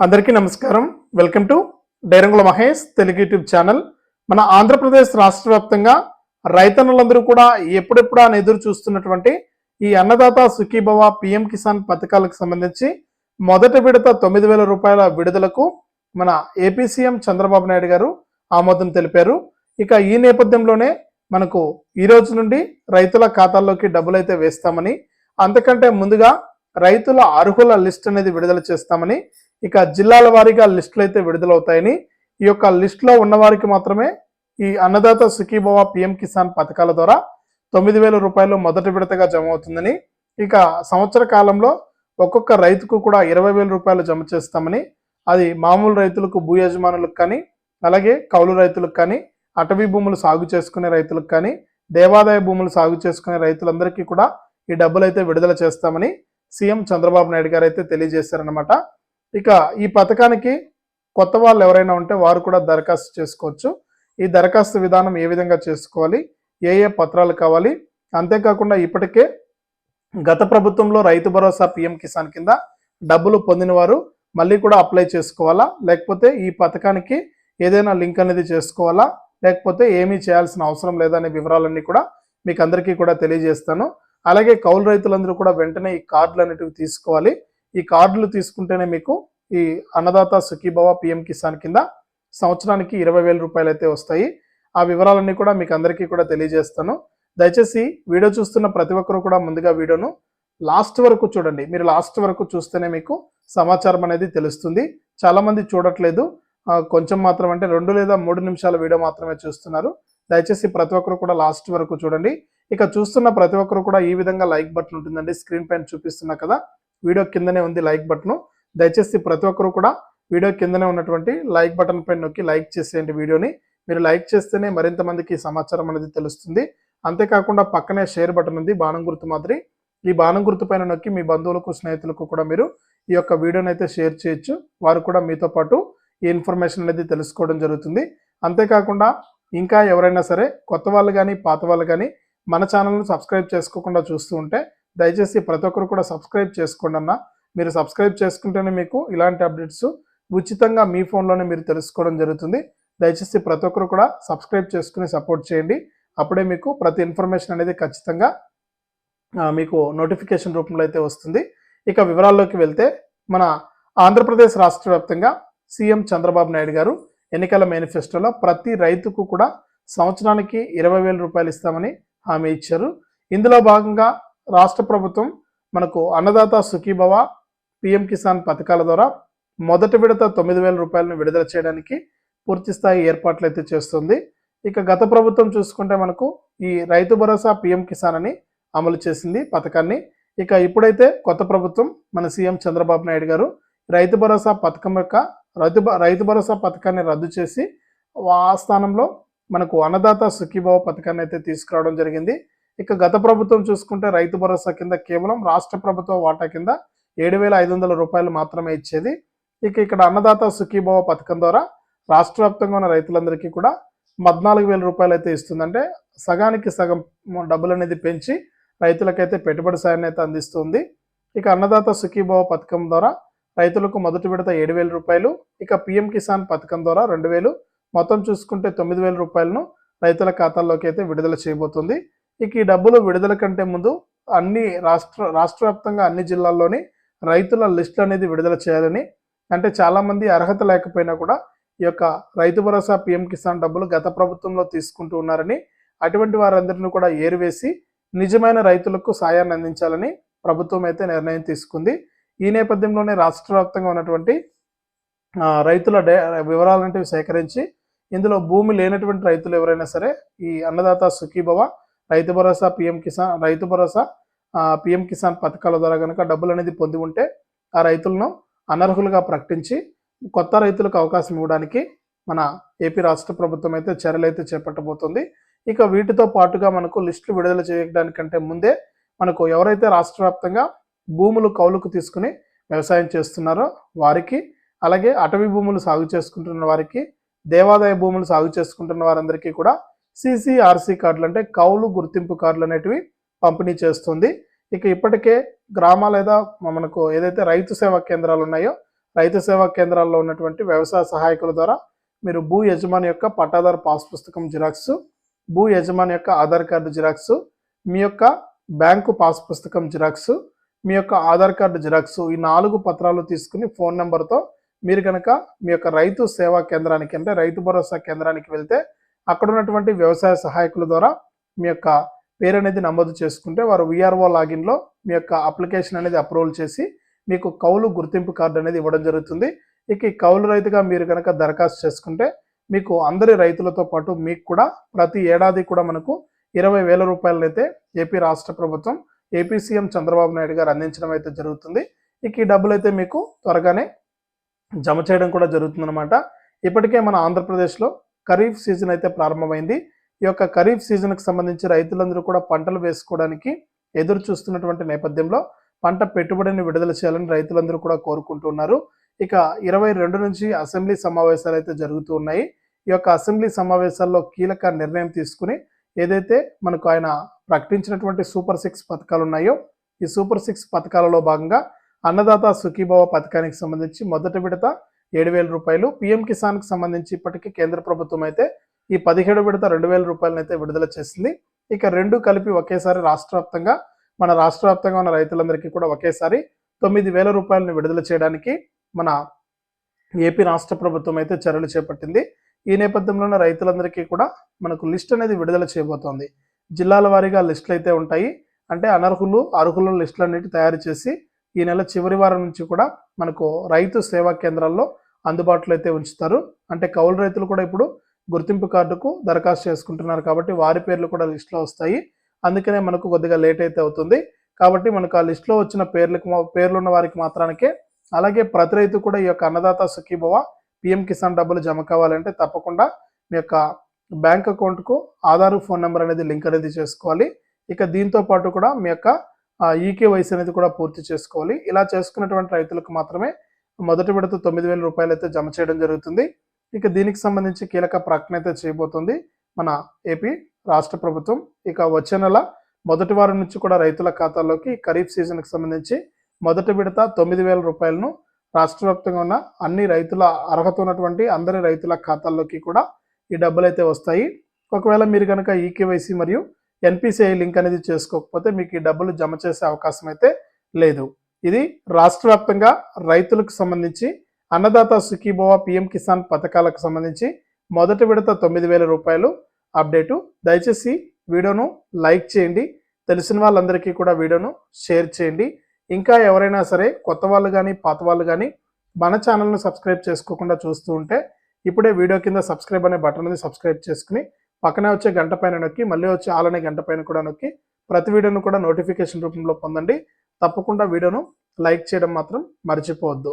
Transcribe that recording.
అందరికీ నమస్కారం. Welcome to డైరంగుల మహేష్ తెలుగు యూట్యూబ్ ఛానల్. మన ఆంధ్రప్రదేశ్ రాష్ట్ర వ్యాప్తంగా రైతన్నులందరూ కూడా ఎప్పుడెప్పుడు అని ఎదురు చూస్తున్నటువంటి ఈ అన్నదాత సుఖీభవ పిఎం కిసాన్ పథకాలకు సంబంధించి మొదటి విడత తొమ్మిది వేల రూపాయల విడుదలకు మన ఏపీ సీఎం చంద్రబాబు నాయుడు గారు ఆమోదం తెలిపారు. ఇక ఈ నేపథ్యంలోనే మనకు ఈ రోజు నుండి రైతుల ఖాతాల్లోకి డబ్బులు అయితే వేస్తామని అంతకంటే ముందుగా రైతుల అర్హుల లిస్ట్ అనేది విడుదల చేస్తామని ఇక జిల్లాల వారీగా లిస్టులు అయితే విడుదలవుతాయని ఈ యొక్క లిస్టులో ఉన్నవారికి మాత్రమే ఈ అన్నదాత సుఖీభవ పిఎం కిసాన్ పథకాల ద్వారా తొమ్మిది వేల రూపాయలు మొదటి విడతగా జమ అవుతుందని ఇక సంవత్సర కాలంలో ఒక్కొక్క రైతుకు కూడా ఇరవై వేల రూపాయలు జమ చేస్తామని అది మామూలు రైతులకు భూ యజమానులకు కానీ అలాగే కౌలు రైతులకు కానీ అటవీ భూములు సాగు చేసుకునే రైతులకు కానీ దేవాదాయ భూములు సాగు చేసుకునే రైతులందరికీ కూడా ఈ డబ్బులు అయితే విడుదల చేస్తామని సీఎం చంద్రబాబు నాయుడు గారు అయితే తెలియజేశారనమాట ఇక ఈ పథకానికి కొత్త వాళ్ళు ఎవరైనా ఉంటే వారు కూడా దరఖాస్తు చేసుకోవచ్చు. ఈ దరఖాస్తు విధానం ఏ విధంగా చేసుకోవాలి? ఏ ఏ పత్రాలు కావాలి? అంతేకాకుండా ఇప్పటికే గత ప్రభుత్వంలో రైతు భరోసా పిఎం కిసాన్ కింద డబ్బులు పొందిన వారు మళ్ళీ కూడా అప్లై చేసుకోవాలా? లేకపోతే ఈ పథకానికి ఏదైనా లింక్ అనేది చేసుకోవాలా? లేకపోతే ఏమీ చేయాల్సిన అవసరం లేదనే వివరాలన్నీ కూడా మీకు అందరికీ కూడా తెలియజేస్తాను. అలాగే కౌలు రైతులందరూ కూడా వెంటనే ఈ కార్డులు అనేటివి తీసుకోవాలి. ఈ కార్డులు తీసుకుంటేనే మీకు ఈ అన్నదాత సుఖీభవ పిఎం కిసాన్ కింద సంవత్సరానికి ఇరవై వేల రూపాయలు అయితే వస్తాయి. ఆ వివరాలన్నీ కూడా మీకు అందరికీ కూడా తెలియజేస్తాను. దయచేసి వీడియో చూస్తున్న ప్రతి ఒక్కరు కూడా ముందుగా వీడియోను లాస్ట్ వరకు చూడండి. మీరు లాస్ట్ వరకు చూస్తేనే మీకు సమాచారం అనేది తెలుస్తుంది. చాలామంది చూడట్లేదు. కొంచెం మాత్రం అంటే రెండు లేదా మూడు నిమిషాల వీడియో మాత్రమే చూస్తున్నారు. దయచేసి ప్రతి ఒక్కరు కూడా లాస్ట్ వరకు చూడండి. ఇక చూస్తున్న ప్రతి ఒక్కరు కూడా ఈ విధంగా లైక్ బటన్ ఉంటుందండి. స్క్రీన్ పైన చూపిస్తున్నా కదా. వీడియో కిందనే ఉంది లైక్ బటన్. దయచేసి ప్రతి ఒక్కరు కూడా వీడియో కిందనే ఉన్నటువంటి లైక్ బటన్ పైన నొక్కి లైక్ చేసేయండి వీడియోని. మీరు లైక్ చేస్తేనే మరింత మందికి సమాచారం అనేది తెలుస్తుంది. అంతేకాకుండా పక్కనే షేర్ బటన్ ఉంది బాణం గుర్తు మాదిరి. ఈ బాణం గుర్తు పైన నొక్కి మీ బంధువులకు స్నేహితులకు కూడా మీరు ఈ యొక్క వీడియోని అయితే షేర్ చేయొచ్చు. వారు కూడా మీతో పాటు ఈ ఇన్ఫర్మేషన్ అనేది తెలుసుకోవడం జరుగుతుంది. అంతేకాకుండా ఇంకా ఎవరైనా సరే కొత్త వాళ్ళు కానీ పాత వాళ్ళు కానీ మన ఛానల్ను సబ్స్క్రైబ్ చేసుకోకుండా చూస్తూ ఉంటే దయచేసి ప్రతి ఒక్కరు కూడా సబ్స్క్రైబ్ చేసుకోండి అన్న. మీరు సబ్స్క్రైబ్ చేసుకుంటేనే మీకు ఇలాంటి అప్డేట్స్ ఉచితంగా మీ ఫోన్లోనే మీరు తెలుసుకోవడం జరుగుతుంది. దయచేసి ప్రతి ఒక్కరు కూడా సబ్స్క్రైబ్ చేసుకుని సపోర్ట్ చేయండి. అప్పుడే మీకు ప్రతి ఇన్ఫర్మేషన్ అనేది ఖచ్చితంగా మీకు నోటిఫికేషన్ రూపంలో అయితే వస్తుంది. ఇక వివరాల్లోకి వెళ్తే మన ఆంధ్రప్రదేశ్ రాష్ట్ర వ్యాప్తంగా సీఎం చంద్రబాబు నాయుడు గారు ఎన్నికల మేనిఫెస్టోలో ప్రతి రైతుకు కూడా సంవత్సరానికి ఇరవై వేల రూపాయలు ఇస్తామని హామీ ఇచ్చారు. ఇందులో భాగంగా రాష్ట్ర ప్రభుత్వం మనకు అన్నదాత సుఖీభవ పిఎం కిసాన్ పథకాల ద్వారా మొదటి విడత తొమ్మిది వేల రూపాయలను విడుదల చేయడానికి పూర్తి స్థాయి ఏర్పాట్లు అయితే చేస్తుంది. ఇక గత ప్రభుత్వం చూసుకుంటే మనకు ఈ రైతు భరోసా పిఎం కిసాన్ అని అమలు చేసింది పథకాన్ని. ఇక ఇప్పుడైతే కొత్త ప్రభుత్వం మన సీఎం చంద్రబాబు నాయుడు గారు రైతు భరోసా పథకం యొక్క రైతు రైతు భరోసా పథకాన్ని రద్దు చేసి ఆ స్థానంలో మనకు అన్నదాత సుఖీభావ పథకాన్ని అయితే తీసుకురావడం జరిగింది. ఇక గత ప్రభుత్వం చూసుకుంటే రైతు భరోసా కింద కేవలం రాష్ట్ర ప్రభుత్వ వాటా కింద ఏడు వేల ఐదు వందల రూపాయలు మాత్రమే ఇచ్చేది. ఇక ఇక్కడ అన్నదాత సుఖీభవ పథకం ద్వారా రాష్ట్ర వ్యాప్తంగా ఉన్న రైతులందరికీ కూడా పద్నాలుగు వేల రూపాయలు అయితే ఇస్తుందంటే సగానికి సగం డబ్బులు అనేది పెంచి రైతులకైతే పెట్టుబడి సాయాన్ని అయితే అందిస్తుంది. ఇక అన్నదాత సుఖీభవ పథకం ద్వారా రైతులకు మొదటి విడత ఏడు వేల రూపాయలు ఇక పిఎం కిసాన్ పథకం ద్వారా రెండు వేలు మొత్తం చూసుకుంటే తొమ్మిది వేల రూపాయలను రైతుల ఖాతాల్లోకి అయితే విడుదల చేయబోతుంది. ఇక ఈ డబ్బులు విడుదల కంటే ముందు అన్ని రాష్ట్ర రాష్ట్ర వ్యాప్తంగా అన్ని జిల్లాల్లోని రైతుల లిస్టు అనేది విడుదల చేయాలని అంటే చాలామంది అర్హత లేకపోయినా కూడా ఈ యొక్క రైతు భరోసా పిఎం కిసాన్ డబ్బులు గత ప్రభుత్వంలో తీసుకుంటూ ఉన్నారని అటువంటి వారందరిని కూడా ఏరివేసి నిజమైన రైతులకు సాయాన్ని అందించాలని ప్రభుత్వం అయితే నిర్ణయం తీసుకుంది. ఈ నేపథ్యంలోనే రాష్ట్ర వ్యాప్తంగా ఉన్నటువంటి రైతుల డే వివరాలంటివి సేకరించి ఇందులో భూమి లేనటువంటి రైతులు ఎవరైనా సరే ఈ అన్నదాత సుఖీభవ రైతు భరోసా పిఎం కిసాన్ రైతు భరోసా పిఎం కిసాన్ పథకాల ద్వారా కనుక డబ్బులు అనేది పొంది ఉంటే ఆ రైతులను అనర్హులుగా ప్రకటించి కొత్త రైతులకు అవకాశం ఇవ్వడానికి మన ఏపీ రాష్ట్ర ప్రభుత్వం అయితే చర్యలు అయితే చేపట్టబోతుంది. ఇక వీటితో పాటుగా మనకు లిస్టులు విడుదల చేయడానికంటే ముందే మనకు ఎవరైతే రాష్ట్ర వ్యాప్తంగా భూములు కౌలుకు తీసుకుని వ్యవసాయం చేస్తున్నారో వారికి అలాగే అటవీ భూములు సాగు చేసుకుంటున్న వారికి దేవాదాయ భూములు సాగు చేసుకుంటున్న వారందరికీ కూడా సిసిఆర్సి కార్డులు అంటే కౌలు గుర్తింపు కార్డులు అనేటివి పంపిణీ చేస్తుంది. ఇక ఇప్పటికే గ్రామ లేదా మనకు ఏదైతే రైతు సేవా కేంద్రాలు ఉన్నాయో రైతు సేవా కేంద్రాల్లో ఉన్నటువంటి వ్యవసాయ సహాయకుల ద్వారా మీరు భూ యజమాని యొక్క పట్టాదారు పాస్ పుస్తకం జిరాక్స్ భూ యజమాని యొక్క ఆధార్ కార్డు జిరాక్స్ మీ యొక్క బ్యాంకు పాస్ పుస్తకం జిరాక్స్ మీ యొక్క ఆధార్ కార్డు జిరాక్స్ ఈ నాలుగు పత్రాలు తీసుకుని ఫోన్ నెంబర్తో మీరు కనుక మీ యొక్క రైతు సేవా కేంద్రానికి అంటే రైతు భరోసా కేంద్రానికి వెళ్తే అక్కడ ఉన్నటువంటి వ్యవసాయ సహాయకుల ద్వారా మీ యొక్క పేరు అనేది నమోదు చేసుకుంటే వారు విఆర్ఓ లాగిన్లో మీ యొక్క అప్లికేషన్ అనేది అప్రూవల్ చేసి మీకు కౌలు గుర్తింపు కార్డు అనేది ఇవ్వడం జరుగుతుంది. ఇక ఈ కౌలు రైతుగా మీరు కనుక దరఖాస్తు చేసుకుంటే మీకు అందరి రైతులతో పాటు మీకు కూడా ప్రతి ఏడాది కూడా మనకు ఇరవై వేల రూపాయలనైతే ఏపీ రాష్ట్ర ప్రభుత్వం ఏపీ సీఎం చంద్రబాబు నాయుడు గారు అందించడం అయితే జరుగుతుంది. ఇక ఈ డబ్బులు అయితే మీకు త్వరగానే జమ చేయడం కూడా జరుగుతుందన్నమాట. ఇప్పటికే మన ఆంధ్రప్రదేశ్లో ఖరీఫ్ సీజన్ అయితే ప్రారంభమైంది. ఈ యొక్క ఖరీఫ్ సీజన్కి సంబంధించి రైతులందరూ కూడా పంటలు వేసుకోవడానికి ఎదురు చూస్తున్నటువంటి నేపథ్యంలో పంట పెట్టుబడిని విడుదల చేయాలని రైతులందరూ కూడా కోరుకుంటున్నారు. ఇక ఇరవై రెండు నుంచి అసెంబ్లీ సమావేశాలు అయితే జరుగుతూ ఉన్నాయి. ఈ యొక్క అసెంబ్లీ సమావేశాల్లో కీలక నిర్ణయం తీసుకుని ఏదైతే మనకు ఆయన ప్రకటించినటువంటి సూపర్ సిక్స్ పథకాలు ఉన్నాయో ఈ సూపర్ సిక్స్ పథకాలలో భాగంగా అన్నదాత సుఖీభావ పథకానికి సంబంధించి మొదటి విడత ఏడు వేల రూపాయలు. పిఎం కిసాన్కి సంబంధించి ఇప్పటికీ కేంద్ర ప్రభుత్వం అయితే ఈ పదిహేడు విడత రెండు వేల రూపాయలను అయితే విడుదల చేసింది. ఇక రెండు కలిపి ఒకేసారి రాష్ట్ర వ్యాప్తంగా మన రాష్ట్ర వ్యాప్తంగా ఉన్న రైతులందరికీ కూడా ఒకేసారి తొమ్మిది వేల రూపాయలను విడుదల చేయడానికి మన ఏపీ రాష్ట్ర ప్రభుత్వం అయితే చర్యలు చేపట్టింది. ఈ నేపథ్యంలోనే రైతులందరికీ కూడా మనకు లిస్ట్ అనేది విడుదల చేయబోతోంది. జిల్లాల వారీగా లిస్టులు అయితే ఉంటాయి. అంటే అనర్హులు అర్హుల లిస్టులన్నిటి తయారు చేసి ఈ నెల చివరి వారం నుంచి కూడా మనకు రైతు సేవా కేంద్రాల్లో అందుబాటులో అయితే ఉంచుతారు. అంటే కౌలు రైతులు కూడా ఇప్పుడు గుర్తింపు కార్డుకు దరఖాస్తు చేసుకుంటున్నారు కాబట్టి వారి పేర్లు కూడా లిస్టులో వస్తాయి. అందుకనే మనకు కొద్దిగా లేట్ అయితే అవుతుంది. కాబట్టి మనకు ఆ లిస్టులో వచ్చిన పేర్లకు పేర్లున్న పేర్లు ఉన్న వారికి మాత్రానికే అలాగే ప్రతి రైతు కూడా ఈ యొక్క అన్నదాత సుఖీభవ పిఎం కిసాన్ డబ్బులు జమ కావాలంటే తప్పకుండా మీ యొక్క బ్యాంక్ అకౌంట్కు ఆధార్ ఫోన్ నెంబర్ అనేది లింక్ అనేది చేసుకోవాలి. ఇక దీంతో పాటు కూడా మీ యొక్క ఈకేవైసీ అనేది కూడా పూర్తి చేసుకోవాలి. ఇలా చేసుకున్నటువంటి రైతులకు మాత్రమే మొదటి విడత తొమ్మిది వేల రూపాయలు అయితే జమ చేయడం జరుగుతుంది. ఇక దీనికి సంబంధించి కీలక ప్రకటన అయితే చేయబోతుంది మన ఏపీ రాష్ట్ర ప్రభుత్వం. ఇక వచ్చే నెల మొదటి వారం నుంచి కూడా రైతుల ఖాతాల్లోకి ఖరీఫ్ సీజన్కి సంబంధించి మొదటి విడత తొమ్మిది వేల రూపాయలను రాష్ట్ర వ్యాప్తంగా ఉన్న అన్ని రైతుల అర్హత ఉన్నటువంటి అందరి రైతుల ఖాతాల్లోకి కూడా ఈ డబ్బులు అయితే వస్తాయి. ఒకవేళ మీరు కనుక ఈకేవైసీ మరియు ఎన్పిసిఐ లింక్ అనేది చేసుకోకపోతే మీకు ఈ డబ్బులు జమ చేసే అవకాశం అయితే లేదు. ఇది రాష్ట్ర వ్యాప్తంగా రైతులకు సంబంధించి అన్నదాత సుఖీభవ పిఎం కిసాన్ పథకాలకు సంబంధించి మొదటి విడత తొమ్మిది వేల రూపాయలు అప్డేటు. దయచేసి వీడియోను లైక్ చేయండి. తెలిసిన వాళ్ళందరికీ కూడా వీడియోను షేర్ చేయండి. ఇంకా ఎవరైనా సరే కొత్త వాళ్ళు కానీ పాత వాళ్ళు కానీ మన ఛానల్ను సబ్స్క్రైబ్ చేసుకోకుండా చూస్తూ ఉంటే ఇప్పుడే వీడియో కింద సబ్స్క్రైబ్ అనే బటన్ అనేది సబ్స్క్రైబ్ చేసుకుని పక్కనే వచ్చే గంట పైన నొక్కి మళ్ళీ వచ్చే ఆలనే గంట పైన కూడా నొక్కి ప్రతి వీడియోను కూడా నోటిఫికేషన్ రూపంలో పొందండి. తప్పకుండా వీడియోను లైక్ చేయడం మాత్రం మర్చిపోవద్దు.